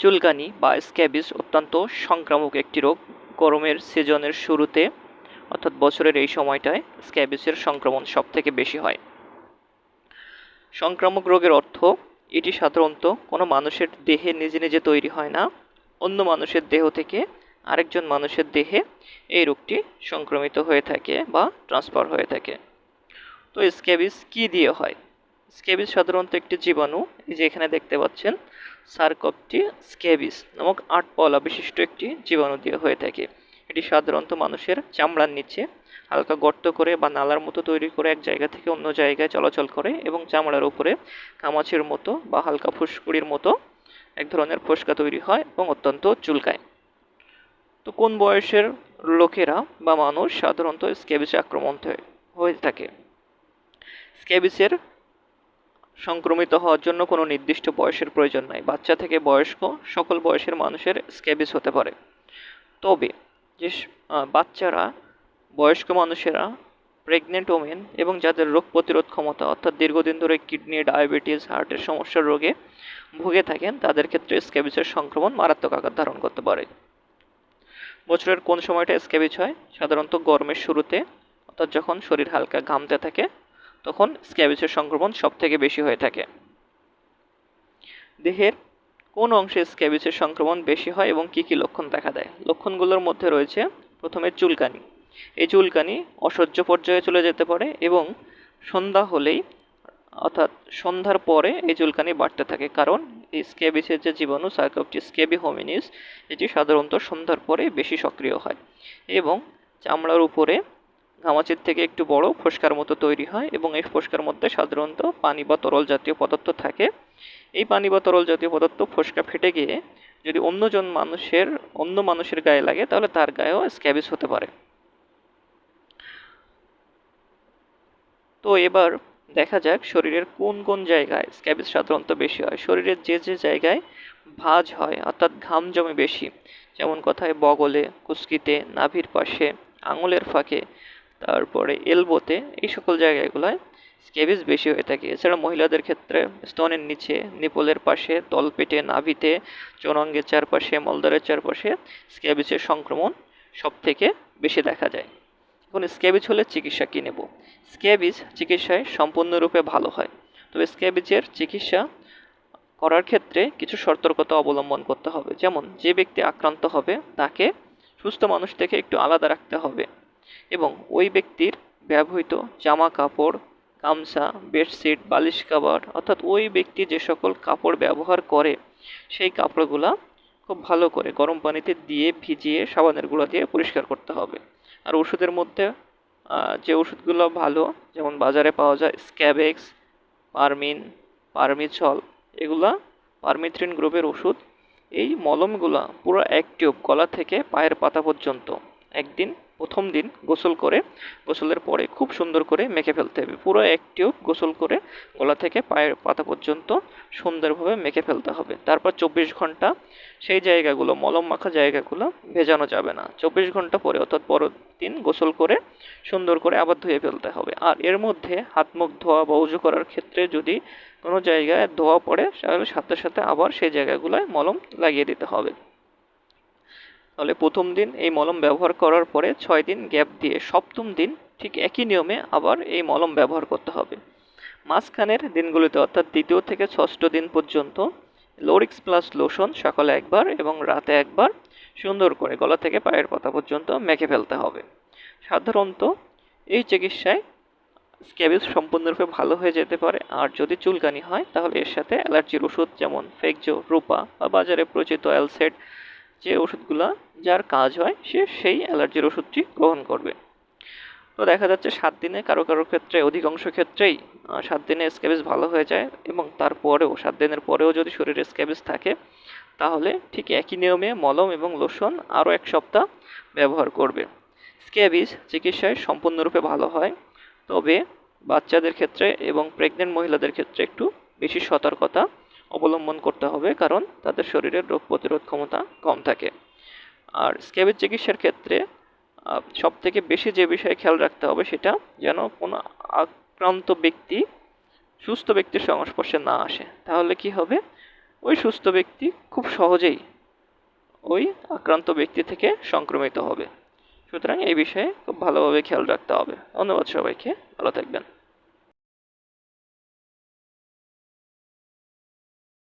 চুলকানি বা স্ক্যাবিস অত্যন্ত সংক্রামক একটি রোগ। গরমের সিজনের শুরুতে, অর্থাৎ বছরের এই সময়টায় স্ক্যাবিসের সংক্রমণ সব থেকে বেশি হয়। সংক্রামক রোগের অর্থ, এটি সাধারণত কোনো মানুষের দেহে নিজে নিজে তৈরি হয় না। অন্য মানুষের দেহ থেকে আরেকজন মানুষের দেহে এই রোগটি সংক্রমিত হয়ে থাকে বা ট্রান্সফার হয়ে থাকে। তো স্ক্যাবিস কী দিয়ে হয়? স্ক্যাবিস সাধারণত একটি জীবাণু, এই যে এখানে দেখতে পাচ্ছেন, সার্কপটি স্ক্যাবিস নামক আটপলা বিশিষ্ট একটি জীবাণু দিয়ে হয়ে থাকে। এটি সাধারণত মানুষের চামড়ার নিচে হালকা গর্ত করে বা নালার মতো তৈরি করে এক জায়গা থেকে অন্য জায়গায় চলাচল করে এবং চামড়ার উপরে কামাচের মতো বা হালকা ফুসকুড়ির মতো এক ধরনের ফোসকা তৈরি হয় এবং অত্যন্ত চুলকায়। তো কোন বয়সের লোকেরা বা মানুষ সাধারণত স্ক্যাবিসে আক্রমণ হয়ে থাকে? স্ক্যাবিসের সংক্রমিত হওয়ার জন্য কোনো নির্দিষ্ট বয়সের প্রয়োজন নাই। বাচ্চা থেকে বয়স্ক সকল বয়সের মানুষের স্ক্যাবিস হতে পারে। তবে যে বাচ্চারা, বয়স্ক মানুষেরা প্রেগনেন্ট ওমেন এবং যাদের রোগ প্রতিরোধ ক্ষমতা, অর্থাৎ দীর্ঘদিন ধরে কিডনি ডায়াবেটিস হার্টের সমস্যার রোগে ভুগে থাকেন, তাদের ক্ষেত্রে স্ক্যাবিসের সংক্রমণ মারাত্মক আকার ধারণ করতে পারে। বছরের কোন সময়টা স্ক্যাবিস হয়? সাধারণত গরমের শুরুতে, অর্থাৎ যখন শরীর হালকা ঘামতে থাকে তখন স্ক্যাবিসের সংক্রমণ সব থেকে বেশি হয়ে থাকে। দেহের কোন অংশে স্ক্যাবিসের সংক্রমণ বেশি হয় এবং কী কী লক্ষণ দেখা দেয়? লক্ষণগুলোর মধ্যে রয়েছে প্রথমে চুলকানি। এই চুলকানি অসহ্য পর্যায়ে চলে যেতে পারে এবং সন্ধ্যা হলেই, অর্থাৎ সন্ধ্যার পরে এই চুলকানি বাড়তে থাকে। কারণ এই স্ক্যাবিসের যে জীবাণু সার্কপটি স্ক্যাবি হোমিনিস এটি সাধারণত সন্ধ্যার পরে বেশি সক্রিয় হয় এবং চামড়ার উপরে ঘামাচির থেকে একটু বড় ফোসকার মতো তৈরি হয় এবং এই ফোসকার মধ্যে সাধারণত পানি বা তরল জাতীয় পদার্থ থাকে। এই পানি বা তরল জাতীয় পদার্থ ফোসকা ফেটে গিয়ে যদি অন্যজন মানুষের, অন্য মানুষের গায়ে লাগে তাহলে তার গায়েও স্ক্যাবিস হতে পারে। তো এবার দেখা যাক শরীরের কোন কোন জায়গায় স্ক্যাবিস সাধারণত বেশি হয়। শরীরের যে যে জায়গায় ভাঁজ হয়, অর্থাৎ ঘাম জমে বেশি, যেমন কথায় বগলে কুস্কিতে নাভির পাশে, আঙুলের ফাঁকে তারপরে এলবোতে এই সকল জায়গাগুলোয় স্ক্যাবিস বেশি হয়ে থাকে। এছাড়া মহিলাদের ক্ষেত্রে স্তনের নিচে, নিপলের পাশে, তলপেটে, নাভিতে, চৌরঙ্গের চারপাশে মলদারের চারপাশে স্ক্যাবিসের সংক্রমণ সব থেকে বেশি দেখা যায়। এখন স্ক্যাবিজ হলে চিকিৎসা কী নেব? স্ক্যাবিজ চিকিৎসায় সম্পূর্ণরূপে ভালো হয়। তবে স্ক্যাবিজের চিকিৎসা করার ক্ষেত্রে কিছু সতর্কতা অবলম্বন করতে হবে। যেমন, যে ব্যক্তি আক্রান্ত হবে, তাকে সুস্থ মানুষ থেকে একটু আলাদা রাখতে হবে। এবং ওই ব্যক্তির ব্যবহৃত জামা কাপড় গামছা, বেডশিট, বালিশ কাভার, অর্থাৎ ওই ব্যক্তি যে সকল কাপড় ব্যবহার করে, সেই কাপড়গুলা খুব ভালো করে গরম পানিতে দিয়ে ভিজিয়ে সাবানের গুঁড়া দিয়ে পরিষ্কার করতে হবে। আর ওষুধের মধ্যে যে ওষুধগুলো ভালো, যেমন বাজারে পাওয়া যায় স্ক্যাবেক্স, পারমিন পারমিছল এগুলা পারমিথ্রিন গ্রুপের ওষুধ। এই মলমগুলা পুরো এক টিউব গলা থেকে পায়ের পাতা পর্যন্ত, একদিন প্রথম দিন গোসল করে, গোসলের পরে খুব সুন্দর করে মেখে ফেলতে হবে। পুরো এক টিউব গোসল করে গলা থেকে পায়ের পাতা পর্যন্ত সুন্দরভাবে মেখে ফেলতে হবে। তারপর চব্বিশ ঘণ্টা সেই জায়গাগুলো, মলম মাখা জায়গাগুলো ভেজানো যাবে না। চব্বিশ ঘণ্টা পরে অর্থাৎ পরের দিন গোসল করে সুন্দর করে আবার ধুয়ে ফেলতে হবে। আর এর মধ্যে হাত মুখ ধোয়া বা উজু করার ক্ষেত্রে যদি কোনো জায়গায় ধোয়া পড়ে, তাহলে সাথে সাথে আবার সেই জায়গাগুলোয় মলম লাগিয়ে দিতে হবে। তাহলে প্রথম দিন এই মলম ব্যবহার করার পরে ছয় দিন গ্যাপ দিয়ে সপ্তম দিন ঠিক একই নিয়মে আবার এই মলম ব্যবহার করতে হবে। মাঝখানের দিনগুলিতে অর্থাৎ দ্বিতীয় থেকে ষষ্ঠ দিন পর্যন্ত লোরিক্স প্লাস লোশন সকালে একবার এবং রাতে একবার সুন্দর করে গলা থেকে পায়ের পাতা পর্যন্ত মেখে ফেলতে হবে। সাধারণত এই চিকিৎসায় স্ক্যাবিস সম্পূর্ণরূপে ভালো হয়ে যেতে পারে। আর যদি চুলকানি হয়, তাহলে এর সাথে অ্যালার্জির ওষুধ যেমন ফেকজো রূপা বা বাজারে প্রচিত অ্যালসেট যে ওষুধগুলো যার কাজ হয়, সে সেই অ্যালার্জির ওষুধটি গ্রহণ করবে। তো দেখা যাচ্ছে সাত দিনে কারও কারও ক্ষেত্রে, অধিকাংশ ক্ষেত্রেই সাত দিনে স্ক্যাবিস ভালো হয়ে যায় এবং তারপরেও, সাত দিনের পরেও যদি শরীরে স্ক্যাবিস থাকে, তাহলে ঠিক একই নিয়মে মলম এবং লোশন আরও এক সপ্তাহ ব্যবহার করবে। স্ক্যাবিস চিকিৎসায় সম্পূর্ণরূপে ভালো হয়, তবে বাচ্চাদের ক্ষেত্রে এবং প্রেগনেন্ট মহিলাদের ক্ষেত্রে একটু বেশি সতর্কতা অবলম্বন করতে হবে, কারণ তাদের শরীরের রোগ প্রতিরোধ ক্ষমতা কম থাকে। আর স্ক্যাবের চিকিৎসার ক্ষেত্রে সব থেকে বেশি যে বিষয়ে খেয়াল রাখতে হবে সেটা যেন কোনো আক্রান্ত ব্যক্তি সুস্থ ব্যক্তির সংস্পর্শে না আসে। তাহলে কি হবে? ওই সুস্থ ব্যক্তি খুব সহজেই ওই আক্রান্ত ব্যক্তি থেকে সংক্রমিত হবে। সুতরাং এই বিষয়ে খুব ভালোভাবে খেয়াল রাখতে হবে। ধন্যবাদ সবাইকে। ভালো থাকবেন।